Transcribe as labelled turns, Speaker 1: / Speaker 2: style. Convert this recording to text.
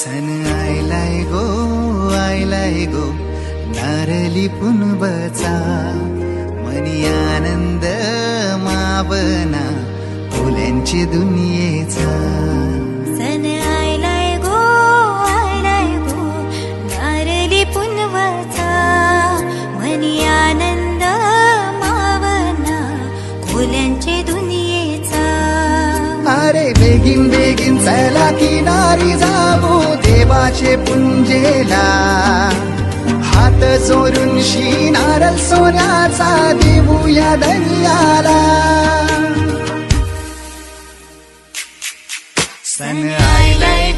Speaker 1: सन आयलाय गो आयलाय गो नारली पुनबचा. मनी आनंद मावना फुल्यांची दुनियेचा.
Speaker 2: सन आयलाय गो आयलाय गो नारली पुनवचा मनी आनंद मावना फुल्यांचे दुनियेचा.
Speaker 1: अरे बेगीन बेगीन चला किनारी जाऊ ते पुंजेला. हात चोरून शिनारल सोन्याचा देऊया दर्याला. सन आयलाय